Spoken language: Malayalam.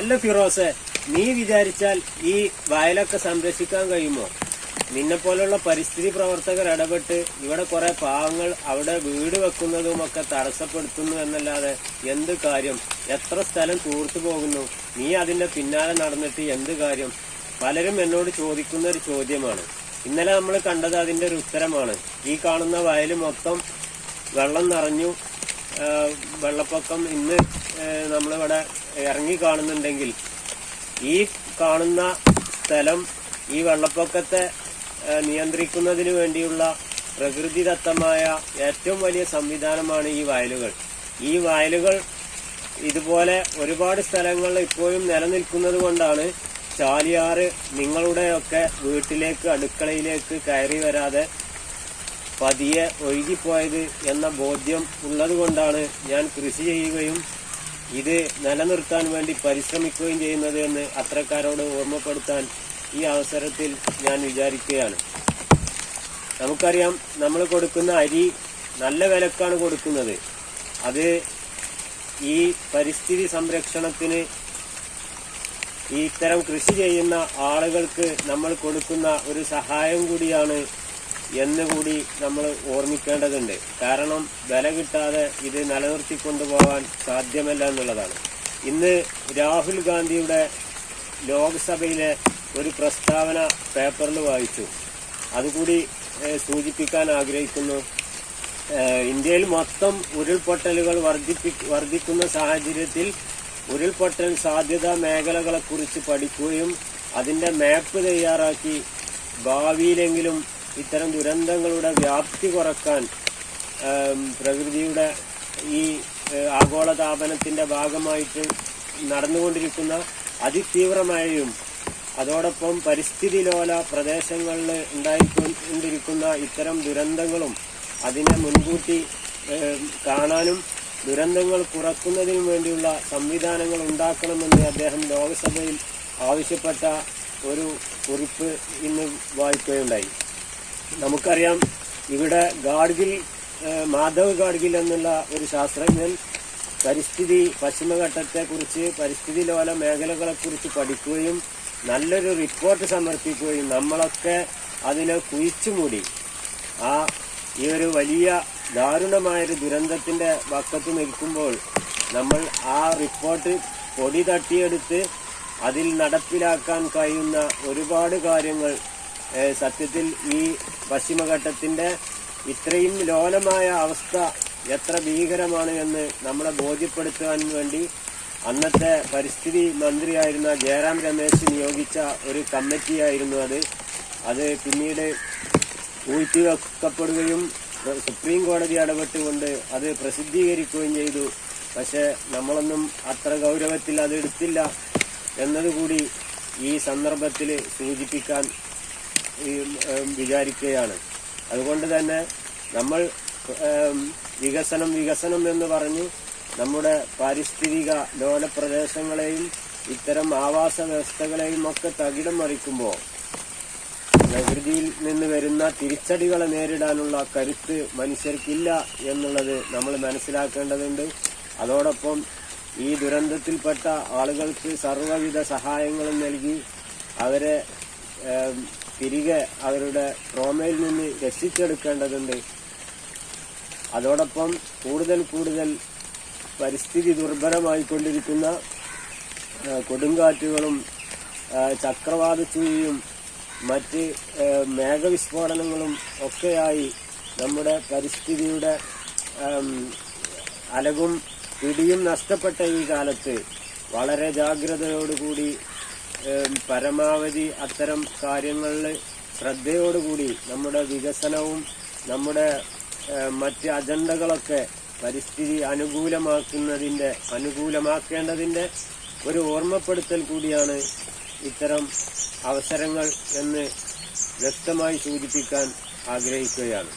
അല്ല ഫിറോസെ നീ വിചാരിച്ചാൽ ഈ വയലൊക്കെ സംരക്ഷിക്കാൻ കഴിയുമോ? നിന്നെ പോലുള്ള പരിസ്ഥിതി പ്രവർത്തകർ ഇടപെട്ട് ഇവിടെ കുറെ പാവങ്ങൾ അവിടെ വീട് വെക്കുന്നതും ഒക്കെ തടസ്സപ്പെടുത്തുന്നു എന്നല്ലാതെ എന്ത് കാര്യം? എത്ര സ്ഥലം തൂർത്തു പോകുന്നു? നീ അതിന്റെ പിന്നാലെ നടന്നിട്ട് എന്ത് കാര്യം? പലരും എന്നോട് ചോദിക്കുന്ന ഒരു ചോദ്യമാണ്. ഇന്നലെ നമ്മൾ കണ്ടത് അതിന്റെ ഒരു ഉത്തരമാണ്. ഈ കാണുന്ന വയൽ മൊത്തം വെള്ളം നിറഞ്ഞു. വെള്ളപ്പൊക്കം ഇന്ന് നമ്മളിവിടെ ഇറങ്ങി കാണുന്നുണ്ടെങ്കിൽ ഈ കാണുന്ന സ്ഥലം ഈ വെള്ളപ്പൊക്കത്തെ നിയന്ത്രിക്കുന്നതിന് വേണ്ടിയുള്ള പ്രകൃതിദത്തമായ ഏറ്റവും വലിയ സംവിധാനമാണ് ഈ വയലുകൾ. ഈ വയലുകൾ ഇതുപോലെ ഒരുപാട് സ്ഥലങ്ങളിൽ ഇപ്പോഴും നിലനിൽക്കുന്നത് കൊണ്ടാണ് ചാലിയാറ് നിങ്ങളുടെയൊക്കെ വീട്ടിലേക്ക് അടുക്കളയിലേക്ക് കയറി വരാതെ പതിയെ ഒഴുകിപ്പോയത് എന്ന ബോധ്യം ഉള്ളതുകൊണ്ടാണ് ഞാൻ കൃഷി ചെയ്യുകയും ഇത് നിലനിർത്താൻ വേണ്ടി പരിശ്രമിക്കുകയും ചെയ്യുന്നത് എന്ന് അത്രക്കാരോട് ഓർമ്മപ്പെടുത്താൻ ഈ അവസരത്തിൽ ഞാൻ വിചാരിക്കുകയാണ്. നമുക്കറിയാം നമ്മൾ കൊടുക്കുന്ന അരി നല്ല വിലക്കാണ് കൊടുക്കുന്നത്. അത് ഈ പരിസ്ഥിതി സംരക്ഷണത്തിന് ഇത്തരം കൃഷി ചെയ്യുന്ന ആളുകൾക്ക് നമ്മൾ കൊടുക്കുന്ന ഒരു സഹായം കൂടിയാണ് എന്ന് കൂടി നമ്മൾ ഓർമ്മിക്കേണ്ടതുണ്ട്. കാരണം വില കിട്ടാതെ ഇത് നിലനിർത്തിക്കൊണ്ടുപോകാൻ സാധ്യമല്ല എന്നുള്ളതാണ്. ഇന്ന് രാഹുൽ ഗാന്ധിയുടെ ലോക്സഭയിലെ ഒരു പ്രസ്താവന പേപ്പറിൽ വായിച്ചു. അതുകൂടി സൂചിപ്പിക്കാൻ ആഗ്രഹിക്കുന്നു. ഇന്ത്യയിൽ മൊത്തം ഉരുൾപൊട്ടലുകൾ വർദ്ധിപ്പി വർദ്ധിക്കുന്ന സാഹചര്യത്തിൽ ഉരുൾപൊട്ടൽ സാധ്യതാ മേഖലകളെക്കുറിച്ച് പഠിക്കുകയും അതിന്റെ മാപ്പ് തയ്യാറാക്കി ഭാവിയിലെങ്കിലും ഇത്തരം ദുരന്തങ്ങളുടെ വ്യാപ്തി കുറയ്ക്കാൻ പ്രകൃതിയുടെ ഈ ആഗോളതാപനത്തിന്റെ ഭാഗമായിട്ട് നടന്നുകൊണ്ടിരിക്കുന്ന അതിതീവ്രമഴയും അതോടൊപ്പം പരിസ്ഥിതി ലോല പ്രദേശങ്ങളിൽ ഉണ്ടായിക്കൊണ്ടിരിക്കുന്ന ഇത്തരം ദുരന്തങ്ങളും അതിനെ മുൻകൂട്ടി കാണാനും ദുരന്തങ്ങൾ കുറക്കുന്നതിനു വേണ്ടിയുള്ള സംവിധാനങ്ങൾ ഉണ്ടാക്കണമെന്ന് അദ്ദേഹം ലോകസഭയിൽ ആവശ്യപ്പെട്ട ഒരു കുറിപ്പ് ഇന്ന് വായിക്കുകയുണ്ടായി. നമുക്കറിയാം ഇവിടെ ഗാഡ്ഗിൽ മാധവ് ഗാഡ്ഗിൽ എന്നുള്ള ഒരു ശാസ്ത്രജ്ഞൻ പരിസ്ഥിതി പശ്ചിമഘട്ടത്തെക്കുറിച്ച് പരിസ്ഥിതി ലോല മേഖലകളെക്കുറിച്ച് പഠിക്കുകയും നല്ലൊരു റിപ്പോർട്ട് സമർപ്പിക്കുകയും നമ്മളൊക്കെ അതിനെ കുഴിച്ചുമൂടി. ആ ഈ ഒരു വലിയ ദാരുണമായൊരു ദുരന്തത്തിന്റെ വക്കത്ത് നിൽക്കുമ്പോൾ നമ്മൾ ആ റിപ്പോർട്ട് പൊടി തട്ടിയെടുത്ത് അതിൽ നടപ്പിലാക്കാൻ കഴിയുന്ന ഒരുപാട് കാര്യങ്ങൾ സത്യത്തിൽ ഈ പശ്ചിമഘട്ടത്തിന്റെ ഇത്രയും ലോലമായ അവസ്ഥ എത്ര ഭീകരമാണ് എന്ന് നമ്മളെ ബോധ്യപ്പെടുത്താൻ വേണ്ടി അന്നത്തെ പരിസ്ഥിതി മന്ത്രിയായിരുന്ന ജയറാം രമേശ് നിയോഗിച്ച ഒരു കമ്മിറ്റിയായിരുന്നു അത്. അത് പിന്നീട് ഊഴ്ത്തിവെക്കപ്പെടുകയും സുപ്രീം കോടതി ഇടപെട്ടുകൊണ്ട് അത് പ്രസിദ്ധീകരിക്കുകയും ചെയ്തു. പക്ഷെ നമ്മളൊന്നും അത്ര ഗൗരവത്തിൽ അത് എടുത്തില്ല എന്നതുകൂടി ഈ സന്ദർഭത്തിൽ സൂചിപ്പിക്കാൻ വിചാരിക്കുകയാണ്. അതുകൊണ്ട് തന്നെ നമ്മൾ വികസനം വികസനം എന്ന് പറഞ്ഞ് നമ്മുടെ പാരിസ്ഥിതിക ലോല പ്രദേശങ്ങളെയും ഇത്തരം ആവാസ വ്യവസ്ഥകളെയും ഒക്കെ തകിടം മറിക്കുമ്പോൾ പ്രകൃതിയിൽ നിന്ന് വരുന്ന തിരിച്ചടികളെ നേരിടാനുള്ള കരുത്ത് മനുഷ്യർക്കില്ല എന്നുള്ളത് നമ്മൾ മനസ്സിലാക്കേണ്ടതുണ്ട്. അതോടൊപ്പം ഈ ദുരന്തത്തിൽപ്പെട്ട ആളുകൾക്ക് സർവവിധ സഹായങ്ങളും നൽകി അവരെ തിരികെ അവരുടെ ട്രോമയിൽ നിന്ന് രക്ഷിച്ചെടുക്കേണ്ടതുണ്ട്. അതോടൊപ്പം കൂടുതൽ കൂടുതൽ പരിസ്ഥിതി ദുർബലമായിക്കൊണ്ടിരിക്കുന്ന കൊടുങ്കാറ്റുകളും ചക്രവാതച്ചുഴിയും ചക്രവാത ചുഴിയും മറ്റ് മേഘവിസ്ഫോടനങ്ങളും ഒക്കെയായി നമ്മുടെ പരിസ്ഥിതിയുടെ അലകും പിടിയും നഷ്ടപ്പെട്ട ഈ കാലത്ത് വളരെ ജാഗ്രതയോടുകൂടി പരമാവധി അത്തരം കാര്യങ്ങളിൽ ശ്രദ്ധയോടുകൂടി നമ്മുടെ വികസനവും നമ്മുടെ മറ്റ് അജണ്ടകളൊക്കെ പരിസ്ഥിതി അനുകൂലമാക്കുന്നതിന്റെ അനുകൂലമാക്കേണ്ടതിന്റെ ഒരു ഓർമ്മപ്പെടുത്തൽ കൂടിയാണ് ഇത്തരം അവസരങ്ങൾ എന്ന് വ്യക്തമായി സൂചിപ്പിക്കാൻ ആഗ്രഹിക്കുകയാണ്.